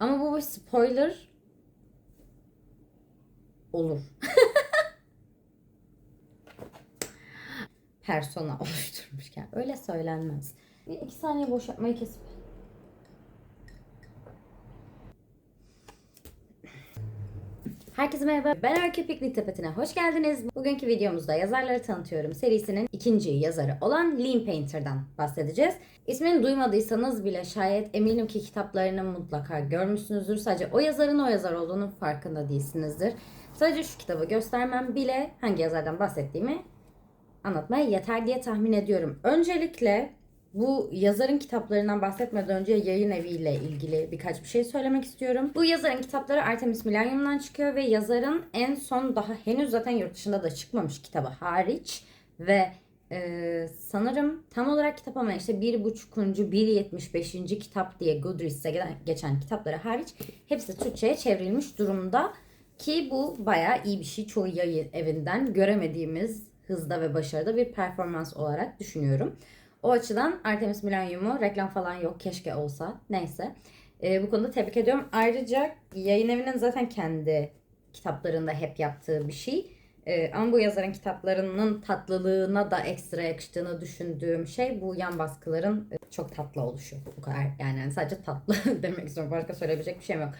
Ama bu bir spoiler olur. Persona oluşturmuşken. Öyle söylenmez. Bir iki saniye boş yapmayı kesip. Herkese merhaba. Ben Öykü Piknik Tepeti'ne hoş geldiniz. Bugünkü videomuzda yazarları tanıtıyorum serisinin ikinci yazarı olan Lean Painter'dan bahsedeceğiz. İsmini duymadıysanız bile şayet eminim ki kitaplarını mutlaka görmüşsünüzdür. Sadece o yazarın o yazar olduğunun farkında değilsinizdir. Sadece şu kitabı göstermem bile hangi yazardan bahsettiğimi anlatmaya yeter diye tahmin ediyorum. Öncelikle bu yazarın kitaplarından bahsetmeden önce yayın eviyle ilgili birkaç bir şey söylemek istiyorum. Bu yazarın kitapları Artemis Millennium'dan çıkıyor ve yazarın en son daha henüz zaten yurt dışında da çıkmamış kitabı hariç ve e, sanırım tam olarak kitap ama işte 1.5. 1.75. kitap diye Goodreads'e geçen kitapları hariç hepsi Türkçe'ye çevrilmiş durumda. Ki bu bayağı iyi bir şey. Çoğu yayın evinden göremediğimiz hızda ve başarıda bir performans olarak düşünüyorum. O açıdan Artemis Millennium'u reklam falan yok. Keşke olsa. Neyse. Ee, bu konuda tebrik ediyorum. Ayrıca yayın evinin zaten kendi kitaplarında hep yaptığı bir şey. Ee, ama bu yazarın kitaplarının tatlılığına da ekstra yakıştığını düşündüğüm şey bu yan baskıların e, çok tatlı oluşu. Bu kadar. Yani sadece tatlı demek istiyorum. Başka söyleyebilecek bir şeyim yok.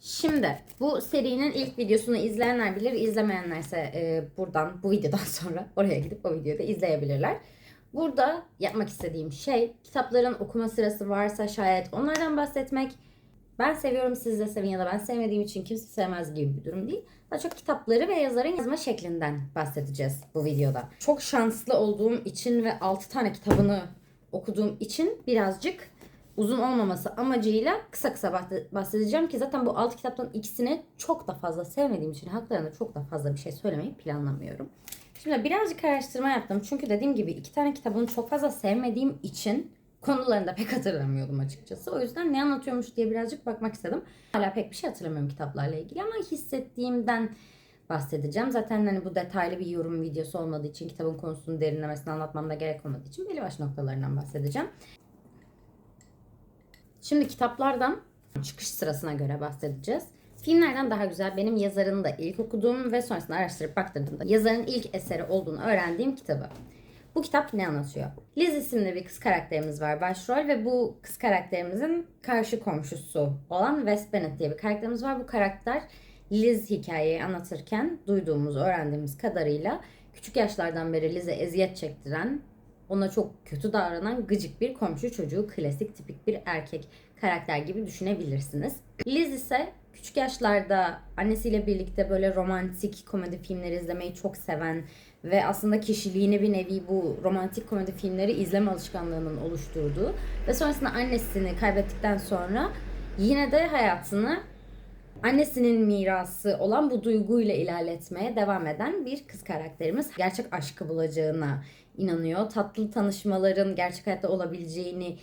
Şimdi bu serinin ilk videosunu izleyenler bilir, izlemeyenlerse e, buradan bu videodan sonra oraya gidip o videoyu da izleyebilirler. Burada yapmak istediğim şey kitapların okuma sırası varsa şayet onlardan bahsetmek. Ben seviyorum siz de sevin ya da ben sevmediğim için kimse sevmez gibi bir durum değil. Daha çok kitapları ve yazarın yazma şeklinden bahsedeceğiz bu videoda. Çok şanslı olduğum için ve 6 tane kitabını okuduğum için birazcık uzun olmaması amacıyla kısa kısa bahse- bahsedeceğim ki zaten bu 6 kitaptan ikisini çok da fazla sevmediğim için haklarında çok da fazla bir şey söylemeyi planlamıyorum. Şimdi birazcık araştırma yaptım. Çünkü dediğim gibi iki tane kitabını çok fazla sevmediğim için konularını da pek hatırlamıyordum açıkçası. O yüzden ne anlatıyormuş diye birazcık bakmak istedim. Hala pek bir şey hatırlamıyorum kitaplarla ilgili ama hissettiğimden bahsedeceğim. Zaten hani bu detaylı bir yorum videosu olmadığı için kitabın konusunu derinlemesine anlatmam da gerek olmadığı için belli başlı noktalarından bahsedeceğim. Şimdi kitaplardan çıkış sırasına göre bahsedeceğiz. Filmlerden daha güzel benim yazarını da ilk okuduğum ve sonrasında araştırıp baktırdığımda yazarın ilk eseri olduğunu öğrendiğim kitabı. Bu kitap ne anlatıyor? Liz isimli bir kız karakterimiz var başrol ve bu kız karakterimizin karşı komşusu olan Wes Bennett diye bir karakterimiz var. Bu karakter Liz hikayeyi anlatırken duyduğumuz, öğrendiğimiz kadarıyla küçük yaşlardan beri Liz'e eziyet çektiren, ona çok kötü davranan gıcık bir komşu çocuğu, klasik tipik bir erkek karakter gibi düşünebilirsiniz. Liz ise küçük yaşlarda annesiyle birlikte böyle romantik komedi filmleri izlemeyi çok seven ve aslında kişiliğini bir nevi bu romantik komedi filmleri izleme alışkanlığının oluşturduğu ve sonrasında annesini kaybettikten sonra yine de hayatını annesinin mirası olan bu duyguyla ilerletmeye devam eden bir kız karakterimiz. Gerçek aşkı bulacağına inanıyor. Tatlı tanışmaların gerçek hayatta olabileceğini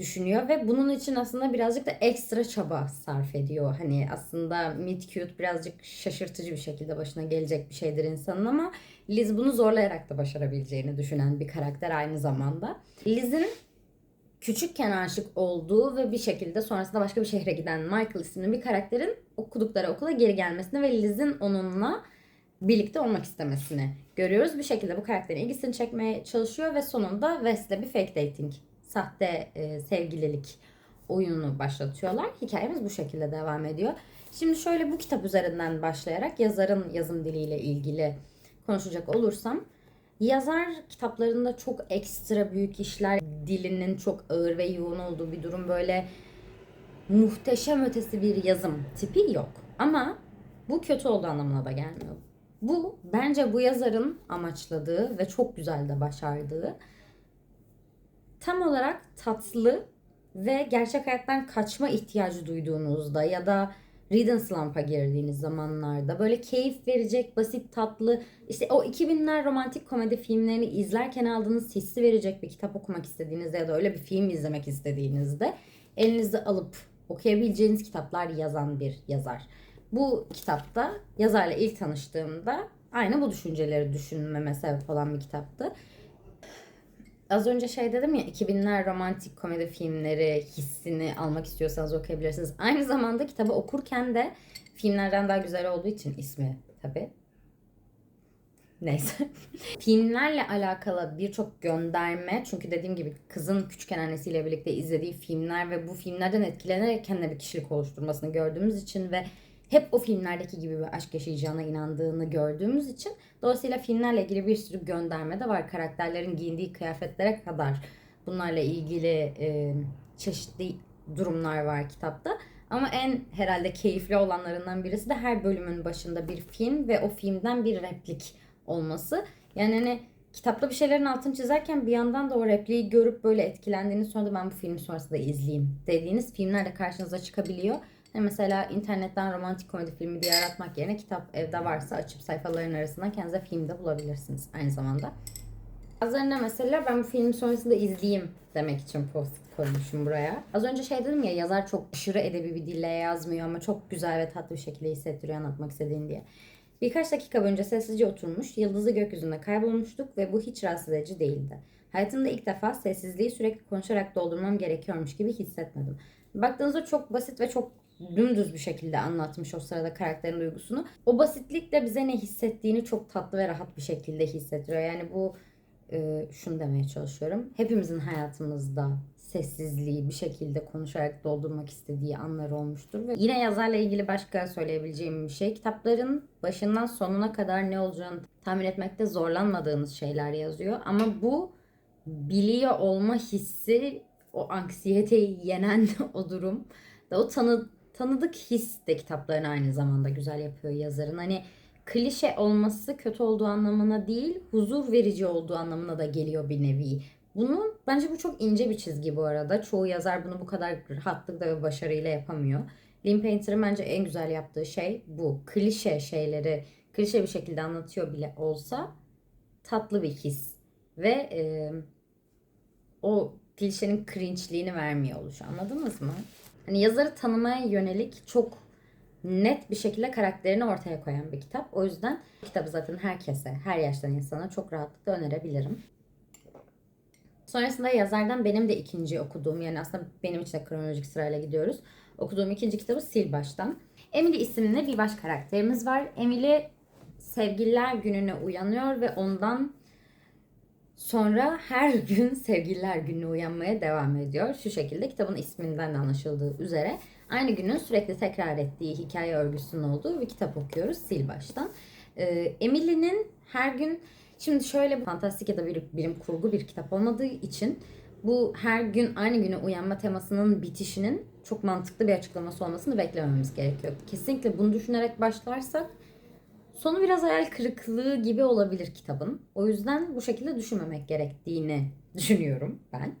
düşünüyor ve bunun için aslında birazcık da ekstra çaba sarf ediyor. Hani aslında meet cute birazcık şaşırtıcı bir şekilde başına gelecek bir şeydir insanın ama Liz bunu zorlayarak da başarabileceğini düşünen bir karakter aynı zamanda. Liz'in küçükken aşık olduğu ve bir şekilde sonrasında başka bir şehre giden Michael isimli bir karakterin okudukları okula geri gelmesini ve Liz'in onunla birlikte olmak istemesini görüyoruz. Bir şekilde bu karakterin ilgisini çekmeye çalışıyor ve sonunda Wes'le bir fake dating, sahte e, sevgililik oyununu başlatıyorlar. Hikayemiz bu şekilde devam ediyor. Şimdi şöyle bu kitap üzerinden başlayarak yazarın yazım diliyle ilgili konuşacak olursam Yazar kitaplarında çok ekstra büyük işler, dilinin çok ağır ve yoğun olduğu bir durum böyle muhteşem ötesi bir yazım tipi yok. Ama bu kötü olduğu anlamına da gelmiyor. Bu bence bu yazarın amaçladığı ve çok güzel de başardığı tam olarak tatlı ve gerçek hayattan kaçma ihtiyacı duyduğunuzda ya da read and slump'a girdiğiniz zamanlarda böyle keyif verecek, basit, tatlı, işte o 2000'ler romantik komedi filmlerini izlerken aldığınız hissi verecek bir kitap okumak istediğinizde ya da öyle bir film izlemek istediğinizde elinizde alıp okuyabileceğiniz kitaplar yazan bir yazar. Bu kitapta yazarla ilk tanıştığımda aynı bu düşünceleri düşünmeme sebep olan bir kitaptı. Az önce şey dedim ya 2000'ler romantik komedi filmleri hissini almak istiyorsanız okuyabilirsiniz. Aynı zamanda kitabı okurken de filmlerden daha güzel olduğu için ismi tabii. Neyse. Filmlerle alakalı birçok gönderme çünkü dediğim gibi kızın küçükken annesiyle birlikte izlediği filmler ve bu filmlerden etkilenerek kendine bir kişilik oluşturmasını gördüğümüz için ve hep o filmlerdeki gibi bir aşk yaşayacağına inandığını gördüğümüz için dolayısıyla filmlerle ilgili bir sürü gönderme de var. Karakterlerin giyindiği kıyafetlere kadar bunlarla ilgili e, çeşitli durumlar var kitapta. Ama en herhalde keyifli olanlarından birisi de her bölümün başında bir film ve o filmden bir replik olması. Yani hani kitapta bir şeylerin altını çizerken bir yandan da o repliği görüp böyle etkilendiğiniz sonra da ben bu filmi sonrasında izleyeyim dediğiniz filmler de karşınıza çıkabiliyor. Yani mesela internetten romantik komedi filmi diye aratmak yerine kitap evde varsa açıp sayfaların arasından kendinize filmde bulabilirsiniz aynı zamanda. Bazılarında mesela ben bu filmi sonrasında izleyeyim demek için post koymuşum buraya. Az önce şey dedim ya yazar çok aşırı edebi bir dille yazmıyor ama çok güzel ve tatlı bir şekilde hissettiriyor anlatmak istediğin diye. Birkaç dakika boyunca sessizce oturmuş, yıldızı gökyüzünde kaybolmuştuk ve bu hiç rahatsız edici değildi. Hayatımda ilk defa sessizliği sürekli konuşarak doldurmam gerekiyormuş gibi hissetmedim. Baktığınızda çok basit ve çok dümdüz bir şekilde anlatmış o sırada karakterin duygusunu. O basitlikle bize ne hissettiğini çok tatlı ve rahat bir şekilde hissettiriyor. Yani bu e, şunu demeye çalışıyorum. Hepimizin hayatımızda sessizliği bir şekilde konuşarak doldurmak istediği anlar olmuştur. Ve yine yazarla ilgili başka söyleyebileceğim bir şey. Kitapların başından sonuna kadar ne olacağını tahmin etmekte zorlanmadığınız şeyler yazıyor. Ama bu biliyor olma hissi, o anksiyeteyi yenen o durum o tanı, tanıdık his de kitaplarını aynı zamanda güzel yapıyor yazarın. Hani klişe olması kötü olduğu anlamına değil, huzur verici olduğu anlamına da geliyor bir nevi. Bunu bence bu çok ince bir çizgi bu arada. Çoğu yazar bunu bu kadar rahatlıkla ve başarıyla yapamıyor. Lynn Painter'ın bence en güzel yaptığı şey bu. Klişe şeyleri klişe bir şekilde anlatıyor bile olsa tatlı bir his ve e, o klişenin cringe'liğini vermiyor oluşu. Anladınız mı? Hani yazarı tanımaya yönelik çok net bir şekilde karakterini ortaya koyan bir kitap. O yüzden kitabı zaten herkese, her yaştan insana çok rahatlıkla önerebilirim. Sonrasında yazardan benim de ikinci okuduğum yani aslında benim için de kronolojik sırayla gidiyoruz. Okuduğum ikinci kitabı Sil Baştan. Emily isimli bir baş karakterimiz var. Emily sevgililer gününe uyanıyor ve ondan sonra her gün sevgililer gününe uyanmaya devam ediyor. Şu şekilde kitabın isminden de anlaşıldığı üzere aynı günün sürekli tekrar ettiği hikaye örgüsünün olduğu bir kitap okuyoruz Sil Baştan. Ee, Emily'nin her gün Şimdi şöyle fantastik ya da bir bilim kurgu bir kitap olmadığı için bu her gün aynı güne uyanma temasının bitişinin çok mantıklı bir açıklaması olmasını beklememiz gerekiyor. Kesinlikle bunu düşünerek başlarsak sonu biraz hayal kırıklığı gibi olabilir kitabın. O yüzden bu şekilde düşünmemek gerektiğini düşünüyorum ben.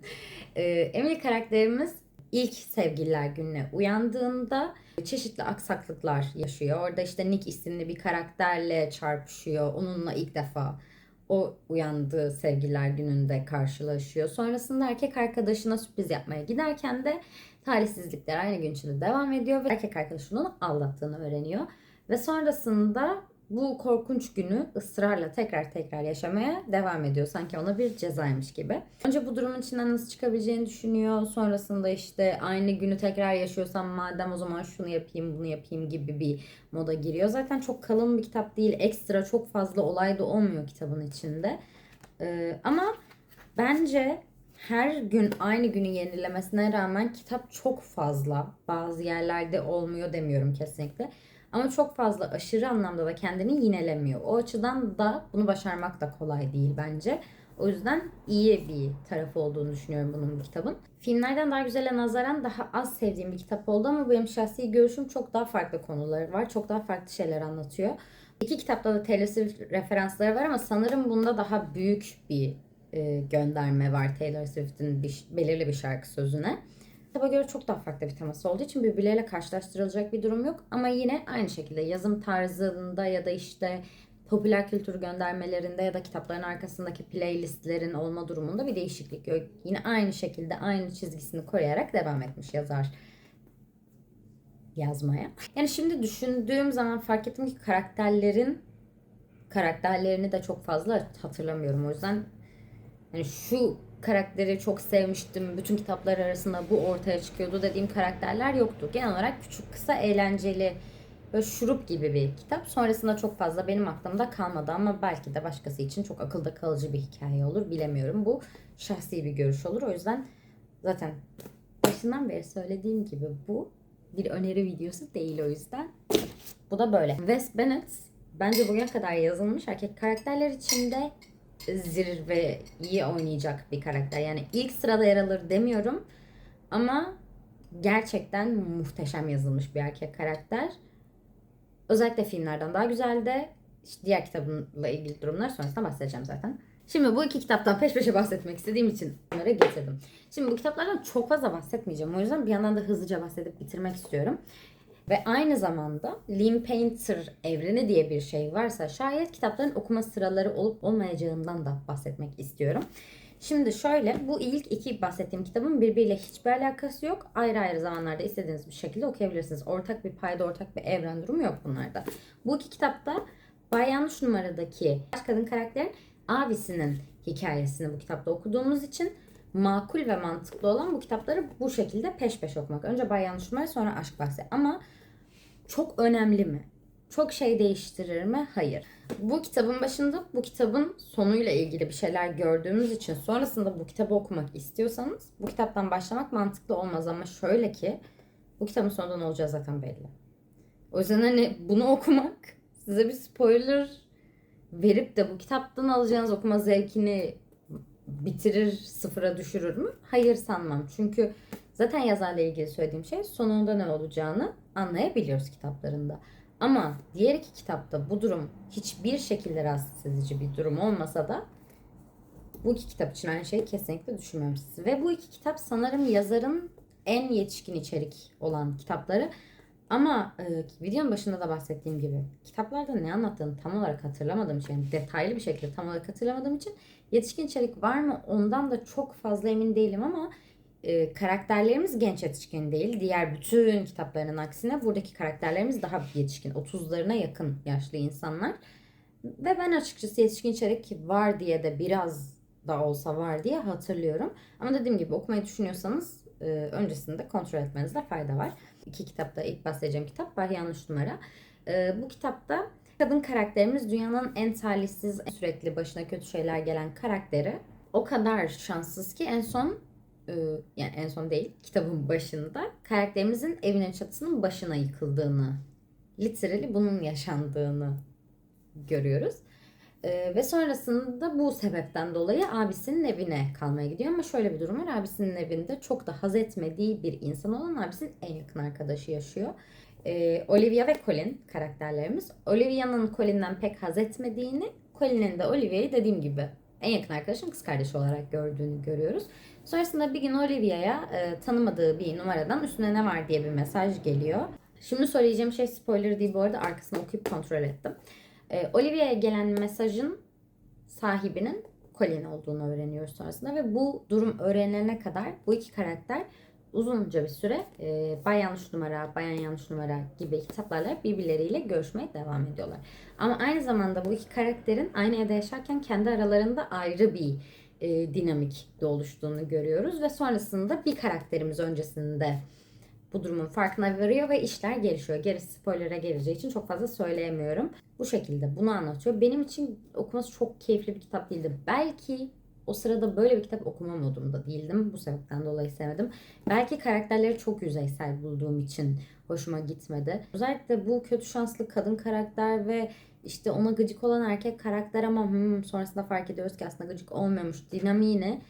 Ee, Emily karakterimiz ilk sevgililer gününe uyandığında çeşitli aksaklıklar yaşıyor. Orada işte Nick isimli bir karakterle çarpışıyor. Onunla ilk defa o uyandığı sevgililer gününde karşılaşıyor. Sonrasında erkek arkadaşına sürpriz yapmaya giderken de talihsizlikler aynı gün içinde devam ediyor ve erkek arkadaşının aldattığını öğreniyor. Ve sonrasında bu korkunç günü ısrarla tekrar tekrar yaşamaya devam ediyor. Sanki ona bir cezaymış gibi. Önce bu durumun içinden nasıl çıkabileceğini düşünüyor. Sonrasında işte aynı günü tekrar yaşıyorsam madem o zaman şunu yapayım bunu yapayım gibi bir moda giriyor. Zaten çok kalın bir kitap değil. Ekstra çok fazla olay da olmuyor kitabın içinde. Ee, ama bence her gün aynı günü yenilemesine rağmen kitap çok fazla. Bazı yerlerde olmuyor demiyorum kesinlikle ama çok fazla aşırı anlamda da kendini yinelemiyor. O açıdan da bunu başarmak da kolay değil bence. O yüzden iyi bir tarafı olduğunu düşünüyorum bunun bu kitabın. Filmlerden daha güzele nazaran daha az sevdiğim bir kitap oldu ama benim şahsi görüşüm çok daha farklı konuları var. Çok daha farklı şeyler anlatıyor. İki kitapta da Taylor Swift referansları var ama sanırım bunda daha büyük bir e, gönderme var Taylor Swift'in bir, belirli bir şarkı sözüne. Kitaba göre çok daha farklı bir teması olduğu için birbirleriyle karşılaştırılacak bir durum yok. Ama yine aynı şekilde yazım tarzında ya da işte popüler kültür göndermelerinde ya da kitapların arkasındaki playlistlerin olma durumunda bir değişiklik yok. Yine aynı şekilde aynı çizgisini koruyarak devam etmiş yazar yazmaya. Yani şimdi düşündüğüm zaman fark ettim ki karakterlerin karakterlerini de çok fazla hatırlamıyorum. O yüzden yani şu karakteri çok sevmiştim. Bütün kitaplar arasında bu ortaya çıkıyordu dediğim karakterler yoktu. Genel olarak küçük, kısa, eğlenceli böyle şurup gibi bir kitap. Sonrasında çok fazla benim aklımda kalmadı ama belki de başkası için çok akılda kalıcı bir hikaye olur. Bilemiyorum. Bu şahsi bir görüş olur. O yüzden zaten başından beri söylediğim gibi bu bir öneri videosu değil o yüzden. Bu da böyle. Wes Bennett bence bugüne kadar yazılmış erkek karakterler içinde zirveyi oynayacak bir karakter. Yani ilk sırada yer alır demiyorum ama gerçekten muhteşem yazılmış bir erkek karakter. Özellikle filmlerden daha güzel de işte diğer kitabımla ilgili durumlar sonrasında bahsedeceğim zaten. Şimdi bu iki kitaptan peş peşe bahsetmek istediğim için bunları getirdim. Şimdi bu kitaplardan çok fazla bahsetmeyeceğim. O yüzden bir yandan da hızlıca bahsedip bitirmek istiyorum. Ve aynı zamanda Lean Painter evreni diye bir şey varsa şayet kitapların okuma sıraları olup olmayacağından da bahsetmek istiyorum. Şimdi şöyle bu ilk iki bahsettiğim kitabın birbiriyle hiçbir alakası yok. Ayrı ayrı zamanlarda istediğiniz bir şekilde okuyabilirsiniz. Ortak bir payda ortak bir evren durumu yok bunlarda. Bu iki kitapta Bay Yanlış numaradaki baş kadın karakterin abisinin hikayesini bu kitapta okuduğumuz için makul ve mantıklı olan bu kitapları bu şekilde peş peşe okumak. Önce Bay Yanlış numara sonra Aşk Bahsi. Ama çok önemli mi? Çok şey değiştirir mi? Hayır. Bu kitabın başında bu kitabın sonuyla ilgili bir şeyler gördüğümüz için sonrasında bu kitabı okumak istiyorsanız bu kitaptan başlamak mantıklı olmaz ama şöyle ki bu kitabın sonunda ne olacağı zaten belli. O yüzden hani bunu okumak size bir spoiler verip de bu kitaptan alacağınız okuma zevkini bitirir, sıfıra düşürür mü? Hayır sanmam. Çünkü zaten yazarla ilgili söylediğim şey sonunda ne olacağını anlayabiliyoruz kitaplarında. Ama diğer iki kitapta bu durum hiçbir şekilde rahatsız edici bir durum olmasa da bu iki kitap için aynı şeyi kesinlikle düşünmemişsiniz. Ve bu iki kitap sanırım yazarın en yetişkin içerik olan kitapları. Ama e, videonun başında da bahsettiğim gibi kitaplarda ne anlattığını tam olarak hatırlamadığım için, yani detaylı bir şekilde tam olarak hatırlamadığım için yetişkin içerik var mı ondan da çok fazla emin değilim ama e, karakterlerimiz genç yetişkin değil. Diğer bütün kitapların aksine buradaki karakterlerimiz daha yetişkin. 30'larına yakın yaşlı insanlar. Ve ben açıkçası yetişkin içerik var diye de biraz da olsa var diye hatırlıyorum. Ama dediğim gibi okumayı düşünüyorsanız e, öncesinde kontrol etmenizde fayda var. İki kitapta ilk bahsedeceğim kitap var yanlış numara. E, bu kitapta kadın karakterimiz dünyanın en talihsiz, en sürekli başına kötü şeyler gelen karakteri. O kadar şanssız ki en son yani en son değil kitabın başında karakterimizin evinin çatısının başına yıkıldığını literally bunun yaşandığını görüyoruz. Ee, ve sonrasında bu sebepten dolayı abisinin evine kalmaya gidiyor ama şöyle bir durum var. Abisinin evinde çok da haz etmediği bir insan olan abisinin en yakın arkadaşı yaşıyor. Ee, Olivia ve Colin karakterlerimiz. Olivia'nın Colin'den pek haz etmediğini, Colin'in de Olivia'yı dediğim gibi en yakın arkadaşın kız kardeşi olarak gördüğünü görüyoruz. Sonrasında bir gün Olivia'ya e, tanımadığı bir numaradan üstüne ne var diye bir mesaj geliyor. Şimdi söyleyeceğim şey spoiler değil bu arada arkasını okuyup kontrol ettim. E, Olivia'ya gelen mesajın sahibinin Colin olduğunu öğreniyoruz sonrasında ve bu durum öğrenene kadar bu iki karakter uzunca bir süre e, Bay Yanlış Numara, Bayan Yanlış Numara gibi kitaplarla birbirleriyle görüşmeye devam ediyorlar. Ama aynı zamanda bu iki karakterin aynı evde yaşarken kendi aralarında ayrı bir e, dinamik de oluştuğunu görüyoruz ve sonrasında bir karakterimiz öncesinde bu durumun farkına varıyor ve işler gelişiyor. Gerisi spoiler'a geleceği için çok fazla söyleyemiyorum. Bu şekilde bunu anlatıyor. Benim için okuması çok keyifli bir kitap değildi. Belki o sırada böyle bir kitap okuma modumda değildim. Bu sebepten dolayı sevmedim. Belki karakterleri çok yüzeysel bulduğum için hoşuma gitmedi. Özellikle bu kötü şanslı kadın karakter ve işte ona gıcık olan erkek karakter ama hmm, sonrasında fark ediyoruz ki aslında gıcık olmuyormuş dinamiğini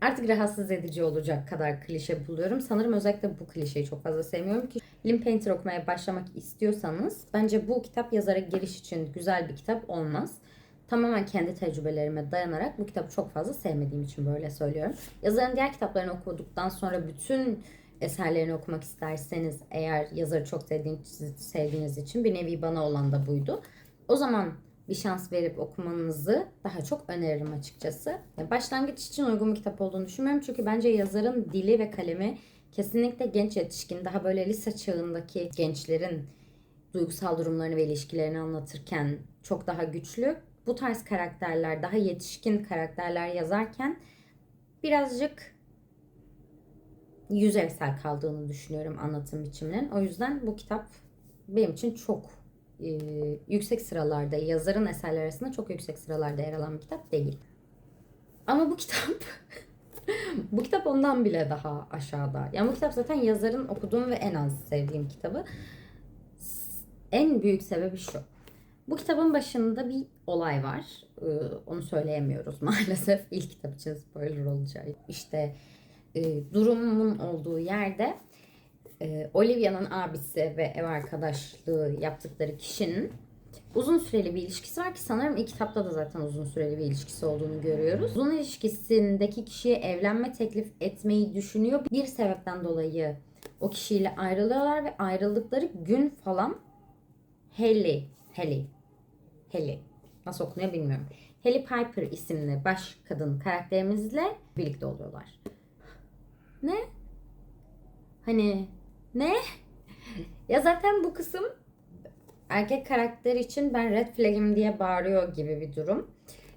artık rahatsız edici olacak kadar klişe buluyorum. Sanırım özellikle bu klişeyi çok fazla sevmiyorum ki Lim Painter okumaya başlamak istiyorsanız bence bu kitap yazara giriş için güzel bir kitap olmaz. Tamamen kendi tecrübelerime dayanarak bu kitabı çok fazla sevmediğim için böyle söylüyorum. Yazarın diğer kitaplarını okuduktan sonra bütün eserlerini okumak isterseniz eğer yazarı çok sevdiğiniz, sevdiğiniz için bir nevi bana olan da buydu. O zaman bir şans verip okumanızı daha çok öneririm açıkçası. Başlangıç için uygun bir kitap olduğunu düşünmüyorum. Çünkü bence yazarın dili ve kalemi kesinlikle genç yetişkin, daha böyle lise çağındaki gençlerin duygusal durumlarını ve ilişkilerini anlatırken çok daha güçlü bu tarz karakterler, daha yetişkin karakterler yazarken birazcık yüzeysel kaldığını düşünüyorum anlatım biçiminin. O yüzden bu kitap benim için çok e, yüksek sıralarda, yazarın eserler arasında çok yüksek sıralarda yer alan bir kitap değil. Ama bu kitap bu kitap ondan bile daha aşağıda. Yani bu kitap zaten yazarın okuduğum ve en az sevdiğim kitabı. En büyük sebebi şu. Bu kitabın başında bir olay var. Ee, onu söyleyemiyoruz maalesef. İlk kitap için spoiler olacağı. İşte e, durumun olduğu yerde e, Olivia'nın abisi ve ev arkadaşlığı yaptıkları kişinin uzun süreli bir ilişkisi var ki sanırım ilk kitapta da zaten uzun süreli bir ilişkisi olduğunu görüyoruz. Uzun ilişkisindeki kişiye evlenme teklif etmeyi düşünüyor. Bir sebepten dolayı o kişiyle ayrılıyorlar ve ayrıldıkları gün falan Haley, Haley, Haley nasıl okunuyor bilmiyorum. Haley Piper isimli baş kadın karakterimizle birlikte oluyorlar. Ne? Hani ne? Ya zaten bu kısım erkek karakter için ben red flag'im diye bağırıyor gibi bir durum.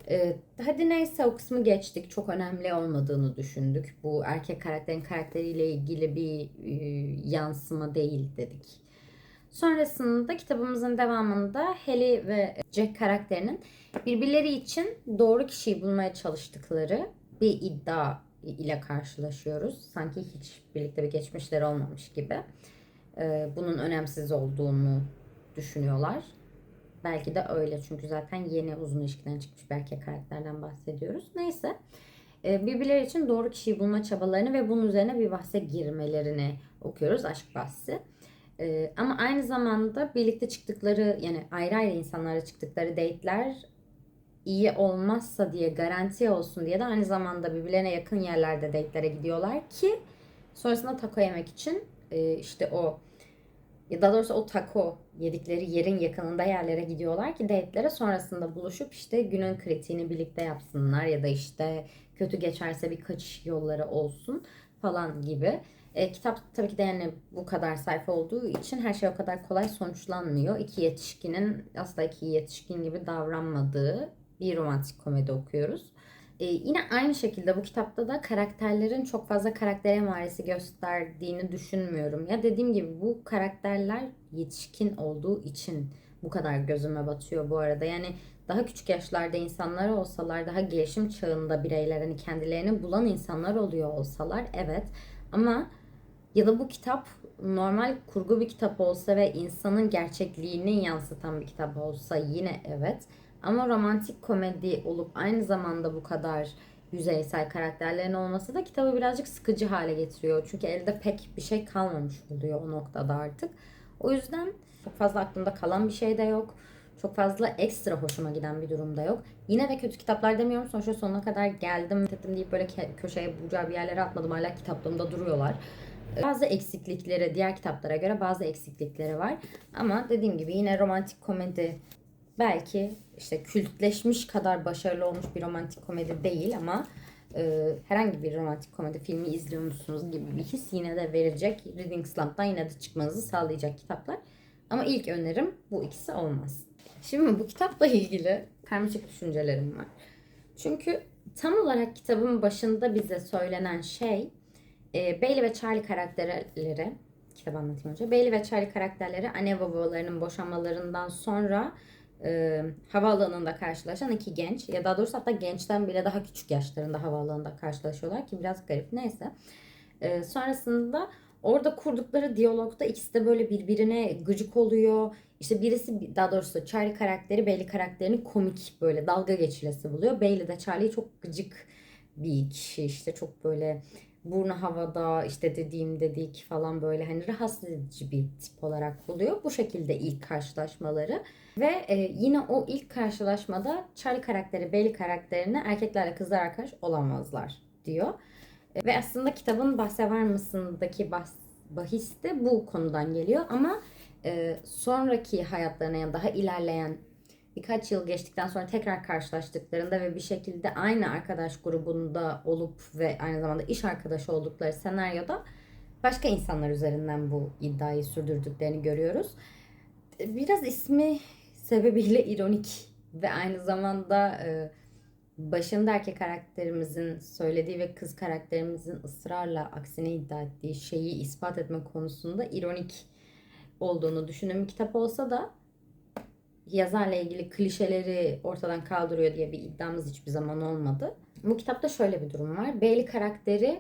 Ee, hadi neyse o kısmı geçtik. Çok önemli olmadığını düşündük. Bu erkek karakterin karakteriyle ilgili bir e, yansıma değil dedik. Sonrasında kitabımızın devamında Haley ve Jack karakterinin birbirleri için doğru kişiyi bulmaya çalıştıkları bir iddia ile karşılaşıyoruz. Sanki hiç birlikte bir geçmişleri olmamış gibi. Ee, bunun önemsiz olduğunu düşünüyorlar. Belki de öyle çünkü zaten yeni uzun ilişkiden çıkmış bir erkek karakterden bahsediyoruz. Neyse. Ee, birbirleri için doğru kişiyi bulma çabalarını ve bunun üzerine bir bahse girmelerini okuyoruz. Aşk bahsi. Ee, ama aynı zamanda birlikte çıktıkları yani ayrı ayrı insanlarla çıktıkları date'ler iyi olmazsa diye garanti olsun diye de aynı zamanda birbirlerine yakın yerlerde date'lere gidiyorlar ki sonrasında taco yemek için e, işte o ya daha doğrusu o taco yedikleri yerin yakınında yerlere gidiyorlar ki date'lere sonrasında buluşup işte günün kritiğini birlikte yapsınlar ya da işte kötü geçerse bir kaçış yolları olsun falan gibi. E, kitap tabii ki de yani bu kadar sayfa olduğu için her şey o kadar kolay sonuçlanmıyor. İki yetişkinin asla iki yetişkin gibi davranmadığı bir romantik komedi okuyoruz. Ee, yine aynı şekilde bu kitapta da karakterlerin çok fazla karakter emaresi gösterdiğini düşünmüyorum. Ya dediğim gibi bu karakterler yetişkin olduğu için bu kadar gözüme batıyor bu arada. Yani daha küçük yaşlarda insanlar olsalar, daha gelişim çağında bireyler hani kendilerini bulan insanlar oluyor olsalar evet. Ama ya da bu kitap normal kurgu bir kitap olsa ve insanın gerçekliğini yansıtan bir kitap olsa yine evet. Ama romantik komedi olup aynı zamanda bu kadar yüzeysel karakterlerin olması da kitabı birazcık sıkıcı hale getiriyor. Çünkü elde pek bir şey kalmamış oluyor o noktada artık. O yüzden çok fazla aklımda kalan bir şey de yok. Çok fazla ekstra hoşuma giden bir durum da yok. Yine de kötü kitaplar demiyorum. Sonuçta sonuna kadar geldim dedim deyip böyle köşeye bucağı bir yerlere atmadım. Hala kitaplığımda duruyorlar. Bazı eksiklikleri diğer kitaplara göre bazı eksiklikleri var. Ama dediğim gibi yine romantik komedi belki işte kültleşmiş kadar başarılı olmuş bir romantik komedi değil ama e, herhangi bir romantik komedi filmi izliyor musunuz gibi bir his yine de verecek. Reading Slump'tan yine de çıkmanızı sağlayacak kitaplar. Ama ilk önerim bu ikisi olmaz. Şimdi bu kitapla ilgili karmaşık düşüncelerim var. Çünkü tam olarak kitabın başında bize söylenen şey e, Bailey ve Charlie karakterleri kitap anlatayım önce. Bailey ve Charlie karakterleri anne babalarının boşanmalarından sonra e, havaalanında karşılaşan iki genç ya daha doğrusu hatta gençten bile daha küçük yaşlarında havaalanında karşılaşıyorlar ki biraz garip neyse. E, sonrasında orada kurdukları diyalogda ikisi de böyle birbirine gıcık oluyor. İşte birisi daha doğrusu Charlie karakteri Bailey karakterini komik böyle dalga geçilesi buluyor. Bailey de Charlie'yi çok gıcık bir kişi işte çok böyle burnu havada işte dediğim dedik falan böyle hani rahatsız edici bir tip olarak buluyor. Bu şekilde ilk karşılaşmaları. Ve e, yine o ilk karşılaşmada Charlie karakteri Bailey karakterine erkeklerle kızlar arkadaş olamazlar diyor. E, ve aslında kitabın bahse var mısındaki bahs, bahis de bu konudan geliyor ama e, sonraki hayatlarına yani daha ilerleyen birkaç yıl geçtikten sonra tekrar karşılaştıklarında ve bir şekilde aynı arkadaş grubunda olup ve aynı zamanda iş arkadaşı oldukları senaryoda başka insanlar üzerinden bu iddiayı sürdürdüklerini görüyoruz. Biraz ismi sebebiyle ironik ve aynı zamanda e, başında erkek karakterimizin söylediği ve kız karakterimizin ısrarla aksine iddia ettiği şeyi ispat etme konusunda ironik olduğunu düşündüğüm kitap olsa da yazarla ilgili klişeleri ortadan kaldırıyor diye bir iddiamız hiçbir zaman olmadı. Bu kitapta şöyle bir durum var. Bailey karakteri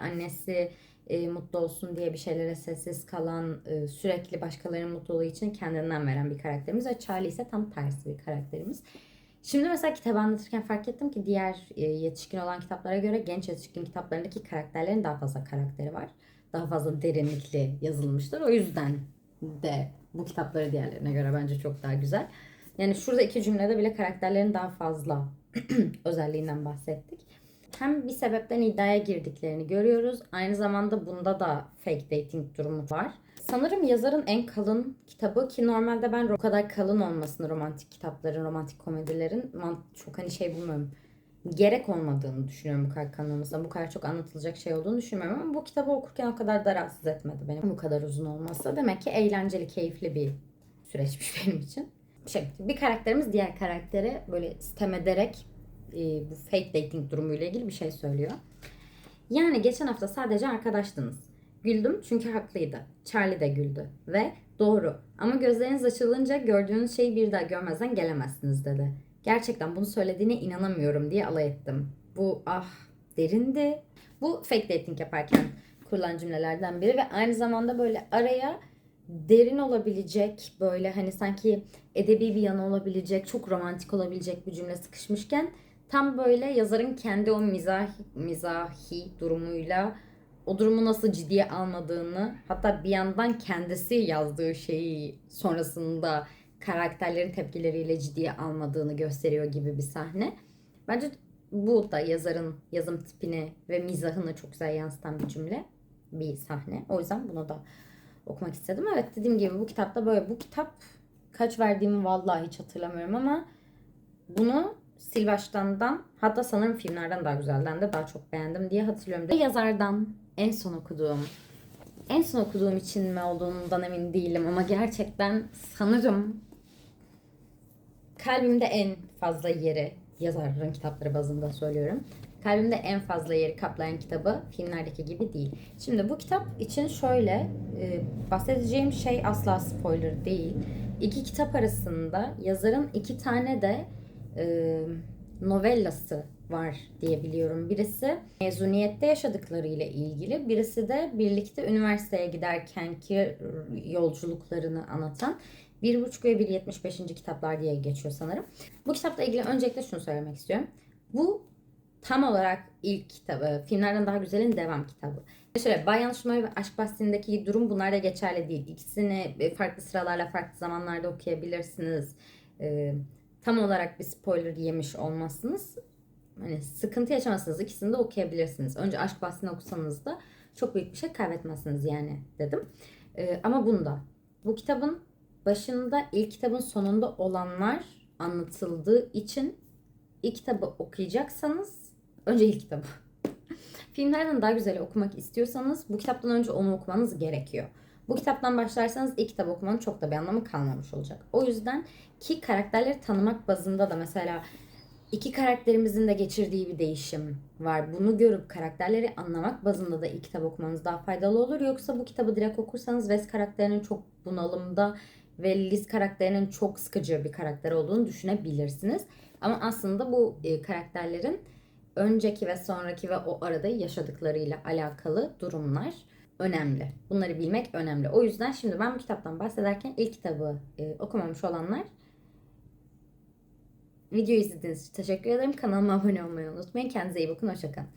annesi e, mutlu olsun diye bir şeylere sessiz kalan, e, sürekli başkalarının mutluluğu için kendinden veren bir karakterimiz ve Charlie ise tam tersi bir karakterimiz. Şimdi mesela kitabı anlatırken fark ettim ki diğer e, yetişkin olan kitaplara göre genç yetişkin kitaplarındaki karakterlerin daha fazla karakteri var. Daha fazla derinlikli yazılmıştır. O yüzden de bu kitapları diğerlerine göre bence çok daha güzel. Yani şurada iki cümlede bile karakterlerin daha fazla özelliğinden bahsettik. Hem bir sebepten iddiaya girdiklerini görüyoruz. Aynı zamanda bunda da fake dating durumu var. Sanırım yazarın en kalın kitabı ki normalde ben o kadar kalın olmasını romantik kitapların, romantik komedilerin çok hani şey bulmuyorum. Gerek olmadığını düşünüyorum bu kadar olmasına. Bu kadar çok anlatılacak şey olduğunu düşünmüyorum ama bu kitabı okurken o kadar da rahatsız etmedi beni. Bu kadar uzun olması. Demek ki eğlenceli, keyifli bir süreçmiş benim için. Şey, bir karakterimiz diğer karaktere böyle sitem ederek e, bu fake dating durumuyla ilgili bir şey söylüyor. Yani geçen hafta sadece arkadaştınız. Güldüm çünkü haklıydı. Charlie de güldü. Ve doğru ama gözleriniz açılınca gördüğünüz şeyi bir daha görmezden gelemezsiniz dedi. Gerçekten bunu söylediğine inanamıyorum diye alay ettim. Bu ah derindi. Bu fake dating yaparken kurulan cümlelerden biri ve aynı zamanda böyle araya derin olabilecek böyle hani sanki edebi bir yanı olabilecek çok romantik olabilecek bir cümle sıkışmışken tam böyle yazarın kendi o mizahi, mizahi durumuyla o durumu nasıl ciddiye almadığını hatta bir yandan kendisi yazdığı şeyi sonrasında karakterlerin tepkileriyle ciddiye almadığını gösteriyor gibi bir sahne. Bence bu da yazarın yazım tipini ve mizahını çok güzel yansıtan bir cümle, bir sahne. O yüzden bunu da okumak istedim. Evet dediğim gibi bu kitapta böyle. Bu kitap kaç verdiğimi vallahi hiç hatırlamıyorum ama bunu sil baştandan hatta sanırım filmlerden daha güzelden de daha çok beğendim diye hatırlıyorum. Ve yazardan en son okuduğum en son okuduğum için mi olduğundan emin değilim ama gerçekten sanırım kalbimde en fazla yeri yazarın kitapları bazında söylüyorum. Kalbimde en fazla yeri kaplayan kitabı filmlerdeki gibi değil. Şimdi bu kitap için şöyle e, bahsedeceğim şey asla spoiler değil. İki kitap arasında yazarın iki tane de e, novellası var diye biliyorum. Birisi mezuniyette yaşadıklarıyla ilgili, birisi de birlikte üniversiteye giderkenki yolculuklarını anlatan 1.5 ve 1.75. kitaplar diye geçiyor sanırım. Bu kitapla ilgili öncelikle şunu söylemek istiyorum. Bu tam olarak ilk kitabı, filmlerden daha güzelin devam kitabı. Şöyle Bay Yanlış Numara ve Aşk Bahçesi'ndeki durum bunlar da geçerli değil. İkisini farklı sıralarla farklı zamanlarda okuyabilirsiniz. Ee, tam olarak bir spoiler yemiş olmazsınız. Hani sıkıntı yaşamazsınız. İkisini de okuyabilirsiniz. Önce Aşk Bahçesi'ni okusanız da çok büyük bir şey kaybetmezsiniz yani dedim. Ee, ama bunda bu kitabın başında ilk kitabın sonunda olanlar anlatıldığı için ilk kitabı okuyacaksanız önce ilk kitabı. Filmlerden daha güzel okumak istiyorsanız bu kitaptan önce onu okumanız gerekiyor. Bu kitaptan başlarsanız ilk kitap okumanın çok da bir anlamı kalmamış olacak. O yüzden ki karakterleri tanımak bazında da mesela iki karakterimizin de geçirdiği bir değişim var. Bunu görüp karakterleri anlamak bazında da ilk kitap okumanız daha faydalı olur. Yoksa bu kitabı direkt okursanız Wes karakterinin çok bunalımda ve Liz karakterinin çok sıkıcı bir karakter olduğunu düşünebilirsiniz. Ama aslında bu e, karakterlerin önceki ve sonraki ve o arada yaşadıklarıyla alakalı durumlar önemli. Bunları bilmek önemli. O yüzden şimdi ben bu kitaptan bahsederken ilk kitabı e, okumamış olanlar videoyu izlediğiniz için teşekkür ederim. Kanalıma abone olmayı unutmayın. Kendinize iyi bakın. Hoşçakalın.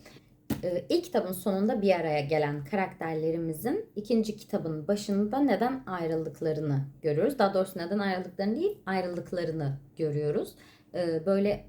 Ee, ilk kitabın sonunda bir araya gelen karakterlerimizin ikinci kitabın başında neden ayrıldıklarını görüyoruz. Daha doğrusu neden ayrıldıklarını değil, ayrıldıklarını görüyoruz. Ee, böyle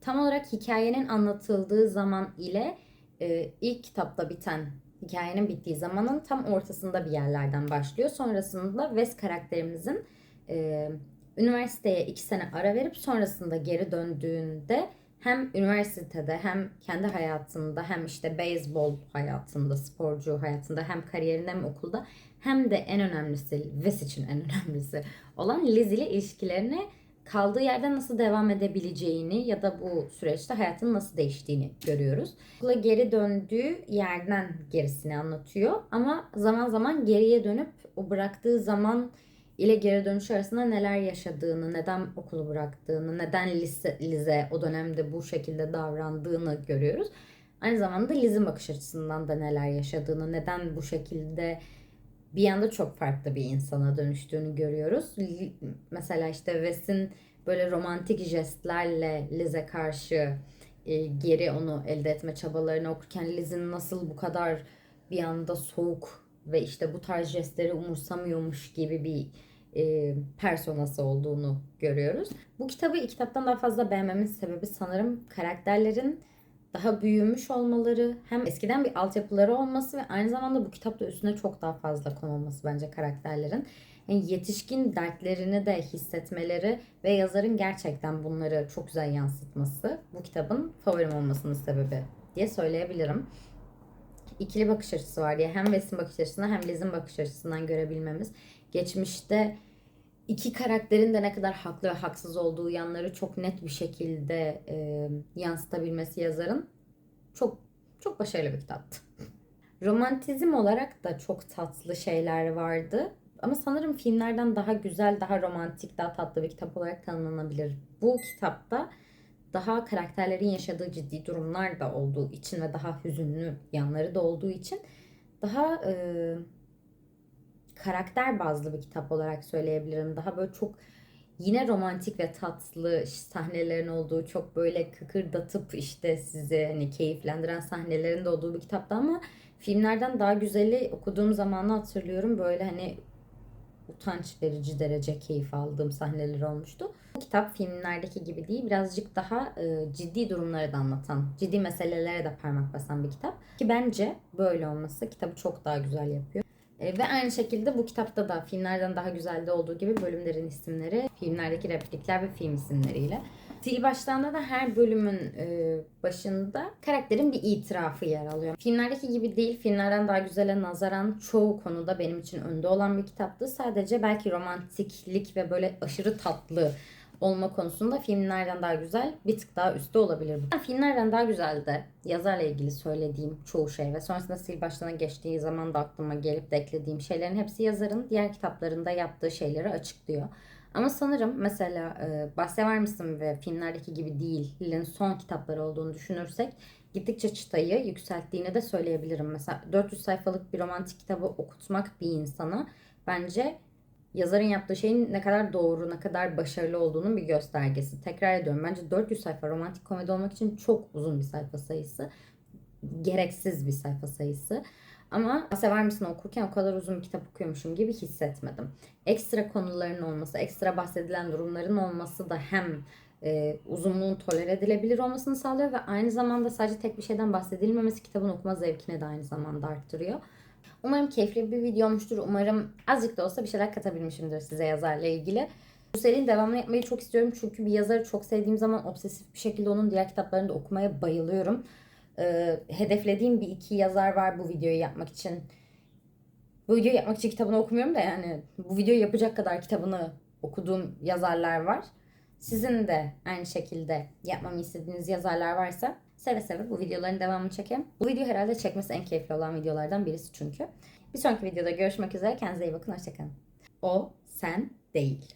tam olarak hikayenin anlatıldığı zaman ile e, ilk kitapta biten hikayenin bittiği zamanın tam ortasında bir yerlerden başlıyor. Sonrasında Wes karakterimizin e, üniversiteye iki sene ara verip sonrasında geri döndüğünde hem üniversitede hem kendi hayatında hem işte beyzbol hayatında, sporcu hayatında hem kariyerinde hem okulda hem de en önemlisi Wes için en önemlisi olan Liz ile ilişkilerini kaldığı yerden nasıl devam edebileceğini ya da bu süreçte hayatının nasıl değiştiğini görüyoruz. Okula geri döndüğü yerden gerisini anlatıyor ama zaman zaman geriye dönüp o bıraktığı zaman ile geri dönüş arasında neler yaşadığını, neden okulu bıraktığını, neden lise, Lize o dönemde bu şekilde davrandığını görüyoruz. Aynı zamanda Liz'in bakış açısından da neler yaşadığını, neden bu şekilde bir anda çok farklı bir insana dönüştüğünü görüyoruz. Mesela işte Wes'in böyle romantik jestlerle Liz'e karşı e, geri onu elde etme çabalarını okurken Liz'in nasıl bu kadar bir anda soğuk ve işte bu tarz jestleri umursamıyormuş gibi bir e, personası olduğunu görüyoruz. Bu kitabı ilk kitaptan daha fazla beğenmemin sebebi sanırım karakterlerin daha büyümüş olmaları, hem eskiden bir altyapıları olması ve aynı zamanda bu kitapta üstüne çok daha fazla konulması bence karakterlerin. Yani yetişkin dertlerini de hissetmeleri ve yazarın gerçekten bunları çok güzel yansıtması bu kitabın favorim olmasının sebebi diye söyleyebilirim. İkili bakış açısı var diye hem Wes'in bakış açısından hem Liz'in bakış açısından görebilmemiz. Geçmişte iki karakterin de ne kadar haklı ve haksız olduğu yanları çok net bir şekilde e, yansıtabilmesi yazarın çok çok başarılı bir kitaptı. Romantizm olarak da çok tatlı şeyler vardı. Ama sanırım filmlerden daha güzel, daha romantik, daha tatlı bir kitap olarak tanımlanabilir. Bu kitapta daha karakterlerin yaşadığı ciddi durumlar da olduğu için ve daha hüzünlü yanları da olduğu için daha e, karakter bazlı bir kitap olarak söyleyebilirim. Daha böyle çok yine romantik ve tatlı sahnelerin olduğu çok böyle kıkırdatıp işte sizi hani keyiflendiren sahnelerin de olduğu bir kitaptı ama filmlerden daha güzeli okuduğum zamanı hatırlıyorum. Böyle hani utanç verici derece keyif aldığım sahneler olmuştu. Bu kitap filmlerdeki gibi değil birazcık daha e, ciddi durumları da anlatan, ciddi meselelere de parmak basan bir kitap. Ki bence böyle olması kitabı çok daha güzel yapıyor. E, ve aynı şekilde bu kitapta da filmlerden daha güzelde olduğu gibi bölümlerin isimleri, filmlerdeki replikler ve film isimleriyle. Sil başlarında da her bölümün e, başında karakterin bir itirafı yer alıyor. Filmlerdeki gibi değil, filmlerden daha güzele nazaran çoğu konuda benim için önde olan bir kitaptı. Sadece belki romantiklik ve böyle aşırı tatlı olma konusunda filmlerden daha güzel, bir tık daha üstte olabilir. Ben filmlerden daha güzel de yazarla ilgili söylediğim çoğu şey ve sonrasında sil başlığına geçtiği zaman da aklıma gelip de eklediğim şeylerin hepsi yazarın diğer kitaplarında yaptığı şeyleri açıklıyor. Ama sanırım mesela e, Bahsever misin ve filmlerdeki gibi değil, Lil'in son kitapları olduğunu düşünürsek gittikçe çıtayı yükselttiğini de söyleyebilirim. Mesela 400 sayfalık bir romantik kitabı okutmak bir insana bence yazarın yaptığı şeyin ne kadar doğru, ne kadar başarılı olduğunun bir göstergesi. Tekrar ediyorum bence 400 sayfa romantik komedi olmak için çok uzun bir sayfa sayısı. Gereksiz bir sayfa sayısı. Ama sever misin okurken o kadar uzun bir kitap okuyormuşum gibi hissetmedim. Ekstra konuların olması, ekstra bahsedilen durumların olması da hem e, uzunluğun tolere edilebilir olmasını sağlıyor ve aynı zamanda sadece tek bir şeyden bahsedilmemesi kitabın okuma zevkini de aynı zamanda arttırıyor. Umarım keyifli bir video olmuştur. Umarım azıcık da olsa bir şeyler katabilmişimdir size yazarla ilgili. Bu serinin devamını yapmayı çok istiyorum. Çünkü bir yazarı çok sevdiğim zaman obsesif bir şekilde onun diğer kitaplarını da okumaya bayılıyorum. Ee, hedeflediğim bir iki yazar var bu videoyu yapmak için. Bu videoyu yapmak için kitabını okumuyorum da yani bu videoyu yapacak kadar kitabını okuduğum yazarlar var. Sizin de aynı şekilde yapmamı istediğiniz yazarlar varsa seve seve bu videoların devamını çekerim. Bu video herhalde çekmesi en keyifli olan videolardan birisi çünkü. Bir sonraki videoda görüşmek üzere. Kendinize iyi bakın. Hoşçakalın. O sen değil.